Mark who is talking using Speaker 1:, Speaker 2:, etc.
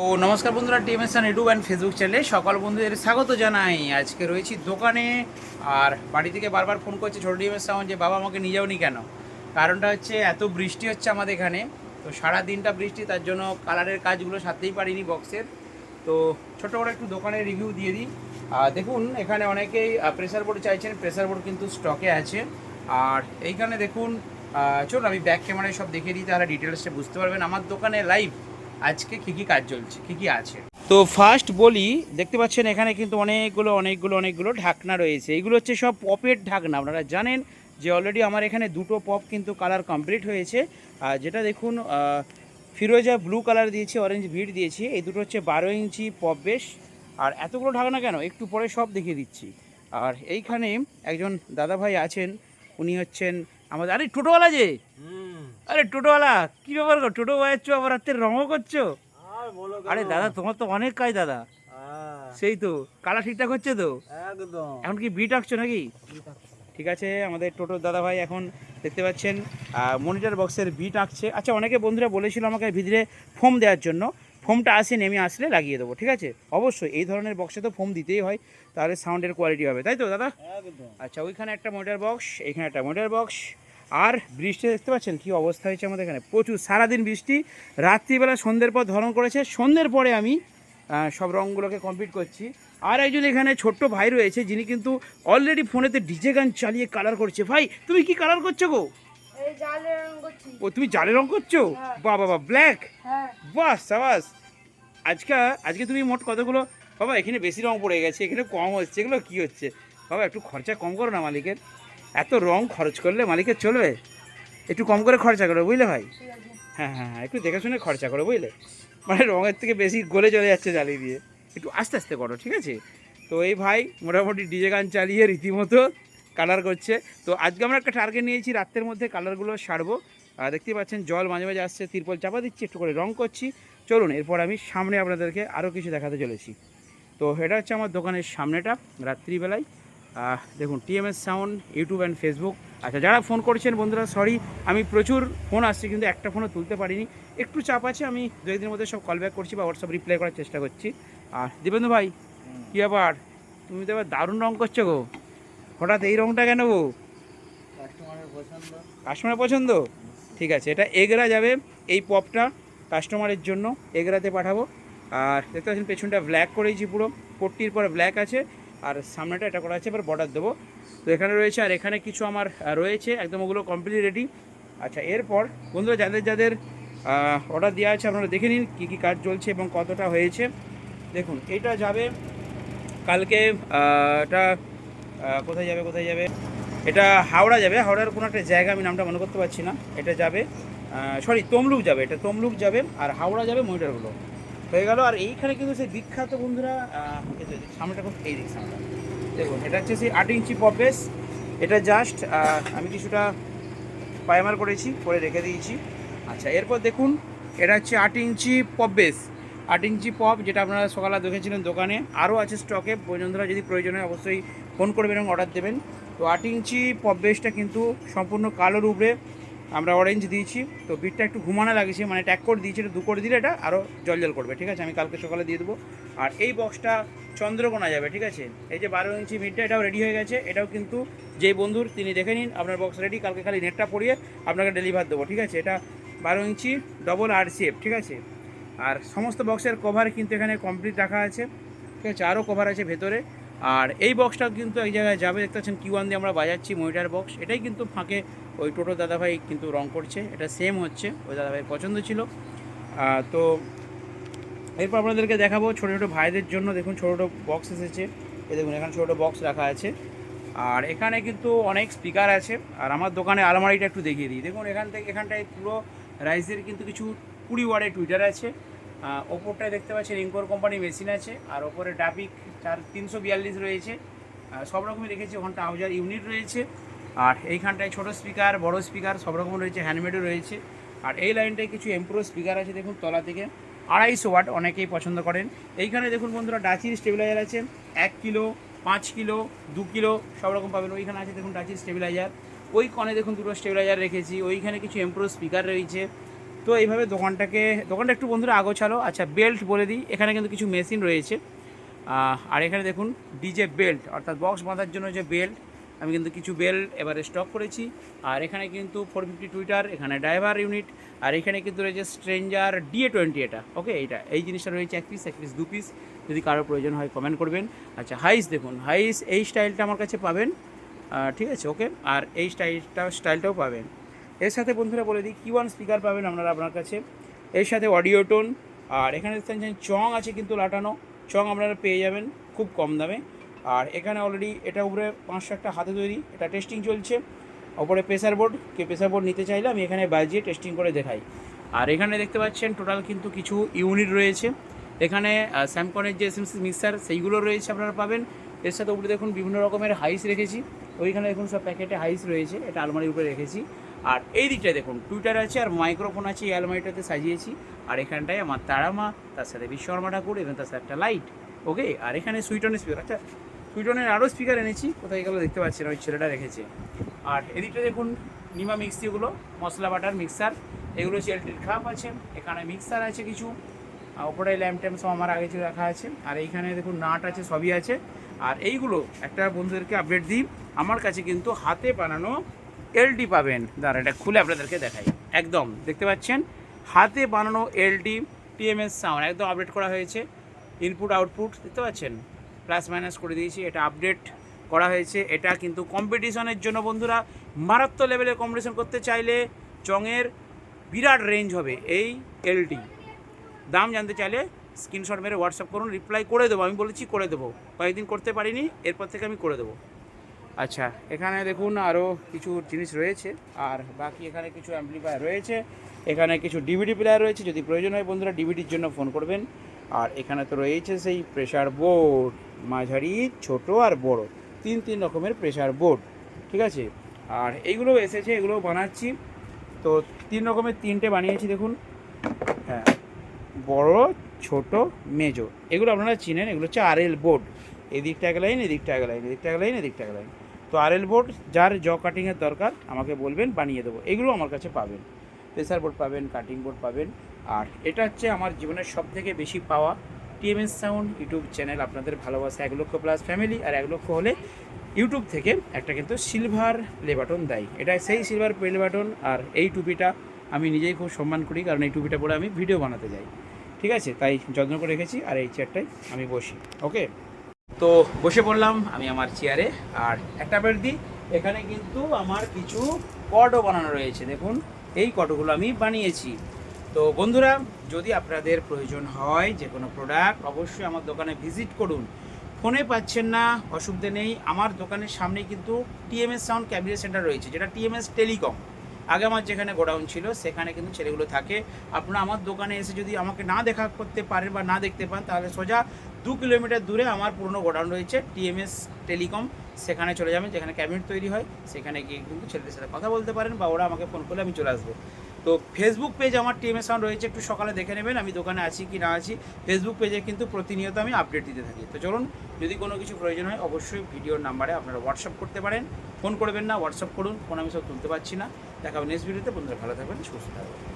Speaker 1: তো নমস্কার বন্ধুরা টিএমএসএন ইউটিউব অ্যান্ড ফেসবুক চ্যানেলে সকল বন্ধুদের স্বাগত জানাই। আজকে রয়েছি দোকানে, আর বাড়ি থেকে বারবার ফোন করছে ছোটো টিএমএস সাউন্ড যে, বাবা, আমাকে নিয়ে যাওনি কেন? কারণটা হচ্ছে, এত বৃষ্টি হচ্ছে আমাদের এখানে, তো সারা দিনটা বৃষ্টি, তার জন্য কালারের কাজগুলো সারতেই পারিনি বক্সের তো ছোটো করে একটু দোকানের রিভিউ দিয়ে দিই। দেখুন, এখানে অনেকেই প্রেসার বোর্ড চাইছেন প্রেসার বোর্ড কিন্তু স্টকে আছে। আর এইখানে দেখুন চলুন আমি ব্যাক ক্যামেরায় সব দেখিয়ে দিই, তাহলে ডিটেলসটা বুঝতে পারবেন। আমার দোকানে লাইভ আজকে কী কী কাজ চলছে? কী কী আছে? তো ফার্স্ট বলি, দেখতে পাচ্ছেন এখানে কিন্তু অনেকগুলো অনেকগুলো অনেকগুলো ঢাকনা রয়েছে। এগুলো হচ্ছে সব পপের ঢাকনা, আপনারা জানেন যে অলরেডি আমার এখানে দুটো পপ কিন্তু কালার কমপ্লিট হয়েছে। আর যেটা দেখুন ফিরোজা ব্লু কালার দিয়েছি অরেঞ্জ ভিড দিয়েছি, এই দুটো হচ্ছে বারো ইঞ্চি পপ বেশ। আর এতগুলো ঢাকনা কেন? একটু পরে সব দেখিয়ে দিচ্ছি। আর এইখানে একজন দাদা ভাই আছেন, উনি হচ্ছেন আমাদের, আরে টোটোওয়ালা যে! আরে টোটোওয়ালা কি ব্যাপার গো? টোটো বাজাচ্ছো আবার রাত্রে রঙও করছ? আরে দাদা তোমার তো অনেক কাজ দাদা। সেই তো কালা ঠিকঠাক হচ্ছে তো?
Speaker 2: একদম।
Speaker 1: এখন কি বিট আঁকছো নাকি? ঠিক আছে আমাদের টোটোর দাদা ভাই এখন দেখতে পাচ্ছেন মনিটর বক্সের বিট আঁকছে আচ্ছা অনেকে বন্ধুরা বলেছিল আমাকে ভিতরে ফোম দেওয়ার জন্য। ফোমটা আসেনি আমি আসলে লাগিয়ে দেবো ঠিক আছে? অবশ্যই এই ধরনের বক্সে তো ফোম দিতেই হয় তাহলে সাউন্ডের কোয়ালিটি হবে তাই তো দাদা?
Speaker 2: একদম।
Speaker 1: আচ্ছা ওইখানে একটা মোটর বক্স এখানে একটা মোটর বক্স আর বৃষ্টি দেখতে পাচ্ছেন কি অবস্থা হয়েছে আমাদের এখানে? প্রচুর সারাদিন বৃষ্টি রাত্রিবেলা সন্ধ্যের পর ধরন করেছে সন্ধ্যের পরে আমি সব রঙগুলোকে কমপ্লিট করছি। আর একজন এখানে ছোট্ট ভাই রয়েছে যিনি কিন্তু অলরেডি ফোনেতে ডিজে গান চালিয়ে কালার করছে। ভাই তুমি কি কালার করছ গো? ও তুমি জালে রং করছ?
Speaker 3: হ্যাঁ।
Speaker 1: বাহ বাবা ব্ল্যাক বাস সাবাস। আজকে আজকে তুমি মোট কতগুলো? বাবা এখানে বেশি রং পড়ে গেছে এখানে কম হচ্ছে এগুলো কী হচ্ছে? বাবা একটু খরচা কম করো না মালিকের। এত রং খরচ করলে মালিকের চলবে? একটু কম করে খরচা করো, বুঝলে ভাই? হ্যাঁ হ্যাঁ হ্যাঁ একটু দেখে শুনে খরচা করো, বুঝলে? মানে রঙের থেকে বেশি গলে চলে যাচ্ছে জ্বালিয়ে দিয়ে। একটু আস্তে আস্তে করো, ঠিক আছে? তো এই ভাই মোটামুটি ডিজে গান চালিয়ে রীতিমতো কালার করছে। তো আজকে আমরা একটা টার্গেট নিয়েছি, রাত্রের মধ্যে কালারগুলো সারবো। আর দেখতে পাচ্ছেন, জল মাঝে মাঝে আসছে, তিরপল চাপা দিচ্ছি, একটু করে রং করছি। চলুন, এরপর আমি সামনে আপনাদেরকে আরও কিছু দেখাতে চলেছি। তো এটা হচ্ছে আমার দোকানের সামনেটা, রাত্রিবেলায়। দেখুন TMS sound YouTube and Facebook আচ্ছা যারা ফোন করছেন বন্ধুরা সরি আমি প্রচুর ফোন আসছে কিন্তু একটা ফোনও তুলতে পারিনি। একটু চাপ আছে আমি দু একদিনের মধ্যে সব কল ব্যাক করছি বা হোয়াটসঅ্যাপ রিপ্লাই করার চেষ্টা করছি। আর দেবেন্দু ভাই কী ব্যাপার? তুমি তো এবার দারুণ রং করছ গো। হঠাৎ এই রংটা কেন গো?
Speaker 2: কাস্টমারের পছন্দ।
Speaker 1: কাস্টমারের পছন্দ? ঠিক আছে এটা এগরা যাবে এই পপটা কাস্টমারের জন্য এগরাতে পাঠাবো। আর দেখতে পাচ্ছেন পেছনটা ব্ল্যাক করেছি পুরো। পট্টির পরে ব্ল্যাক আছে আর সামনেটা এটা করা আছে, এবার বর্ডার দেবো। তো এখানে রয়েছে, আর এখানে কিছু আমার রয়েছে, একদম ওগুলো কমপ্লিট রেডি আচ্ছা এরপর বন্ধুরা, যাদের যাদের অর্ডার দেওয়া আছে, আপনারা দেখে নিন কী কী কাজ চলছে এবং কতটা হয়েছে। দেখুন, এটা যাবে কালকে এটা কোথায় যাবে কোথায় যাবে? এটা হাওড়া যাবে, হাওড়ার কোনো একটা জায়গা আমি নামটা মনে করতে পারছি না। এটা যাবে সরি তমলুক যাবে, এটা তমলুক যাবে, আর হাওড়া যাবে মহিটারগুলো হয়ে গেল। আর এইখানে কিন্তু সেই বিখ্যাত বন্ধুরা সামনেটা খুব এই দিক সামনে দেখুন, এটা হচ্ছে সেই আট ইঞ্চি পপেস এটা জাস্ট আমি কিছুটা পায়মার করেছি, করে রেখে দিয়েছি। আচ্ছা এরপর দেখুন, এটা হচ্ছে আট ইঞ্চি পপ বেস। আট ইঞ্চি পপ, যেটা আপনারা সকালে দেখেছিলেন দোকানে, আরও আছে স্টকে বন্ধুরা, যদি প্রয়োজন হয়, অবশ্যই ফোন করবেন এবং অর্ডার দেবেন। তো আট ইঞ্চি পপ বেসটা কিন্তু সম্পূর্ণ কালোর উপরে আমরা অরেঞ্জ দিয়েছি, তো বিটটা একটু ঘুমানো লাগছে মানে ট্যাগ করে দিয়েছি এটা দু করে দিলে এটা আরও জল জল করবে, ঠিক আছে? আমি কালকে সকালে দিয়ে দেবো। আর এই বক্সটা চন্দ্রকোনা যাবে, ঠিক আছে? এই যে বারো ইঞ্চি মিটটা এটাও রেডি হয়ে গেছে, এটাও কিন্তু যেই বন্ধুর, তিনি দেখে নিন, আপনার বক্স রেডি কালকে খালি নেটটা পরিয়ে আপনাকে ডেলিভার দেবো, ঠিক আছে? এটা বারো ইঞ্চি ডবল আর সিএফ ঠিক আছে? আর সমস্ত বক্সের কভার কিন্তু এখানে কমপ্লিট রাখা আছে, ঠিক আছে? আরও কভার আছে ভেতরে। আর এই বক্সটা কিন্তু এক জায়গায় যাবে। দেখতে পাচ্ছেন কিউ দিয়ে আমরা বাজাচ্ছি মনিটার বক্স এটাই কিন্তু ফাঁকে ওই টোটো দাদাভাই কিন্তু রং করছে। এটা সেম হচ্ছে, ওই দাদাভাই পছন্দ ছিল। তো এরপর আপনাদেরকে দেখাবো ছোটো ছোটো ভাইদের জন্য। দেখুন ছোটো ছোটো বক্স এসেছে। এ দেখুন, এখানে ছোটো বক্স রাখা আছে। আর এখানে কিন্তু অনেক স্পিকার আছে। আর আমার দোকানে আলমারিটা একটু দেখিয়ে দিই। দেখুন, এখান থেকে এখানটায় পুরো রাইসের কিন্তু কিছু কুড়ি ওয়ার্ডের টুইটার আছে। ওপরটায় দেখতে পাচ্ছেন ইনকোর কোম্পানির মেশিন আছে। আর ওপরে ডাবিক চার তিনশো বিয়াল্লিশ রয়েছে। সব রকমই রেখেছি ওখানটা আউজার ইউনিট রয়েছে। আর এইখানটায় ছোটো স্পিকার, বড় স্পিকার, সব রকম রয়েছে, হ্যান্ডমেডও রয়েছে। আর এই লাইনটায় কিছু এমপ্রো স্পিকার আছে, দেখুন, তলা থেকে। আড়াইশো ওয়াট অনেকেই পছন্দ করেন। এইখানে দেখুন, বন্ধুরা, ডাচির স্টেবিলাইজার আছে। এক কিলো, পাঁচ কিলো, দু কিলো, সব রকম পাবেন। ওইখানে আছে, দেখুন, ডাচির স্টেবিলাইজার। ওই কনে দেখুন, দুটো স্টেবিলাইজার রেখেছি। ওইখানে কিছু এমপ্রো স্পিকার রয়েছে। তো এইভাবে দোকানটাকে, দোকানটা একটু, বন্ধুরা, আগোছালো। আচ্ছা বেল্ট বলে দিই। এখানে কিন্তু কিছু মেশিন রয়েছে। আর এখানে দেখুন ডিজে বেল্ট, অর্থাৎ বক্স বাঁধার জন্য যে বেল্ট, আমি কিন্তু কিছু বেল্ট এবারে স্টক করেছি। আর এখানে কিন্তু ফোর ফিফটি টুইটার এখানে ড্রাইভার ইউনিট আর এখানে কিন্তু রয়েছে স্ট্রেঞ্জার ডিএ টোয়েন্টি এটা ওকে এটা এই জিনিসটা রয়েছে এক পিস এক পিস দু পিস যদি কারোর প্রয়োজন হয় কমেন্ট করবেন। আচ্ছা হাইস দেখুন হাইস এই স্টাইলটা আমার কাছে পাবেন ঠিক আছে ওকে আর এই স্টাইলটা স্টাইলটাও পাবেন। এর সাথে বন্ধুরা বলে দিই কি ওয়ান স্পিকার পাবেন আপনারা আপনার কাছে। এর সাথে অডিও টোন আর এখানে চং আছে কিন্তু লাটানো। চং আপনারা পেয়ে যাবেন খুব কম দামে। আর এখানে অলরেডি এটা উপরে পাঁচশো একটা হাতে তৈরি, এটা টেস্টিং চলছে। ওপরে প্রেসার বোর্ড কে প্রেসার বোর্ড নিতে চাইলে আমি এখানে বাজিয়ে টেস্টিং করে দেখাই। আর এখানে দেখতে পাচ্ছেন টোটাল কিন্তু কিছু ইউনিট রয়েছে। এখানে স্যামকনের যে এসএমসি মিক্সার সেইগুলো রয়েছে আপনারা পাবেন। এর সাথে উপরে দেখুন বিভিন্ন রকমের হাইস রেখেছি। ওইখানে দেখুন সব প্যাকেটে হাইস রয়েছে, এটা আলমারির উপরে রেখেছি। আর এই দিকটায় দেখুন টুইটার আছে আর মাইক্রোফোন আছে, এই আলমারিটাতে সাজিয়েছি। আর এখানটায় আমার তারামা, তার সাথে বিশ্বকর্মা ঠাকুর এবং তার সাথে একটা লাইট ওকে আর এখানে সুইটনের স্পিকার আচ্ছা সুইটনের আরও স্পিকার এনেছি, কোথায় গেলো দেখতে পাচ্ছি না, ওই ছেলেটা রেখেছে। আর এদিকটা দেখুন, নিমা মিক্সিগুলো মশলা বাটার মিক্সার এগুলো হচ্ছে এলটির খাপ আছে, এখানে মিক্সার আছে কিছু ওপরে ল্যাম্প ট্যাম্প সব আমার আগে থেকে রাখা আছে। আর এইখানে দেখুন, নাট আছে, সবই আছে। আর এইগুলো একটা বন্ধুদেরকে আপডেট দিই, আমার কাছে কিন্তু হাতে বানানো এলডি পাবেন। দাঁড়া এটা খুলে আপনাদেরকে দেখাই। একদম, দেখতে পাচ্ছেন? হাতে বানানো এলডি, টিএমএস সাউন্ড একদম আপডেট করা হয়েছে। ইনপুট আউটপুট দেখতে পাচ্ছেন? প্লাস মাইনাস করে দিয়েছি, এটা আপডেট করা হয়েছে। এটা কিন্তু কম্পিটিশনের জন্য বন্ধুরা, মারাত্মক লেভেলে কম্পিটিশন করতে চাইলে চঙের বিরাট রেঞ্জ হবে এই এলডি। দাম জানতে চাইলে স্ক্রিনশট মেরে হোয়াটসঅ্যাপ করুন রিপ্লাই করে দেবো। আমি বলেছি করে দেবো। কয়েকদিন করতে পারিনি, এরপর থেকে আমি করে দেবো। আচ্ছা এখানে দেখুন আরও কিছু জিনিস রয়েছে, আর বাকি এখানে কিছু অ্যাম্পলিফায়ার রয়েছে, এখানে কিছু ডিভিডি প্লেয়ার রয়েছে, যদি প্রয়োজন হয় বন্ধুরা ডিভিডির জন্য ফোন করবেন। আর এখানে তো রয়েছে সেই প্রেশার বোর্ড মাঝারি, ছোট আর বড়, তিন তিন রকমের প্রেশার বোর্ড ঠিক আছে? আর এইগুলো এসেছে, এগুলো বানাচ্ছি। তো তিন রকমের তিনটে বানিয়েছি, দেখুন। হ্যাঁ বড়, ছোট, মেজো, এগুলো আপনারা চিনেন, এগুলো হচ্ছে আর এল বোর্ড এদিকটা এক লাইন, এদিকটা এক লাইন, এদিকটা এক লাইন, এদিকটা এক লাইন। তো আর এল বোর্ড যার জ কাটিংয়ের দরকার, আমাকে বলবেন, বানিয়ে দেবো। এগুলো আমার কাছে পাবেন। প্রেসার বোর্ড পাবেন কাটিং বোর্ড পাবেন। আর এটা হচ্ছে আমার জীবনের সব থেকে বেশি পাওয়া টিএমএস সাউন্ড ইউটিউব চ্যানেল আপনাদের ভালোবাসা এক লক্ষ প্লাস ফ্যামিলি আর এক লক্ষ হলে ইউটিউব থেকে একটা কিন্তু সিলভার প্লে বাটন দেয়। এটা সেই সিলভার প্লে বাটন আর এই টুপিটা আমি নিজেই খুব সম্মান করি, কারণ এই টুপিটা পরে আমি ভিডিও বানাতে যাই। ঠিক আছে? তাই যত্ন করে রেখেছি আর এই চেয়ারটায় আমি বসি। ওকে তো বসে পড়লাম আমি আমার চেয়ারে আর একটা বেড দিই এখানে কিন্তু আমার কিছু কটও বানানো রয়েছে, দেখুন। এই কটগুলো আমি বানিয়েছি। তো বন্ধুরা, যদি আপনাদের প্রয়োজন হয় যে কোনো প্রোডাক্ট অবশ্যই আমার দোকানে ভিজিট করুন। ফোনে পাচ্ছেন না, অসুবিধে নেই। আমার দোকানের সামনে কিন্তু টিএমএস সাউন্ড ক্যাবিনেট সেন্টার রয়েছে, যেটা টিএমএস টেলিকম আগে আমার যেখানে গোডাউন ছিল, সেখানে কিন্তু ছেলেগুলো থাকে। আপনারা আমার দোকানে এসে যদি আমাকে না দেখা করতে পারেন বা না দেখতে পান, তাহলে সোজা দু কিলোমিটার দূরে আমার পুরনো গোডাউন রয়েছে, টিএমএস টেলিকম। সেখানে চলে যাবেন, যেখানে ক্যাবিনেট তৈরি হয়, সেখানে গিয়ে কিন্তু ছেলেদের সাথে কথা বলতে পারেন বা ওরা আমাকে ফোন করলে আমি চলে আসব। তো ফেসবুক পেজ আমার টিএমএস সাউন্ড রয়েছে, একটু সকালে দেখে নেবেন, আমি দোকানে আছি কি না আছি। ফেসবুক পেজে কিন্তু প্রতিনিয়ত আমি আপডেট দিতে থাকি। তো চলুন, যদি কোনো কিছু প্রয়োজন হয়, অবশ্যই ভিডিওর নাম্বারে আপনারা হোয়াটসঅ্যাপ করতে পারেন। ফোন করবেন না হোয়াটসঅ্যাপ করুন ফোন আমি সব তুলতে পারছি না। দেখাবেন নেক্সট ভিডিওতে বন্ধুরা ভালো থাকবেন, সুস্থ থাকবেন।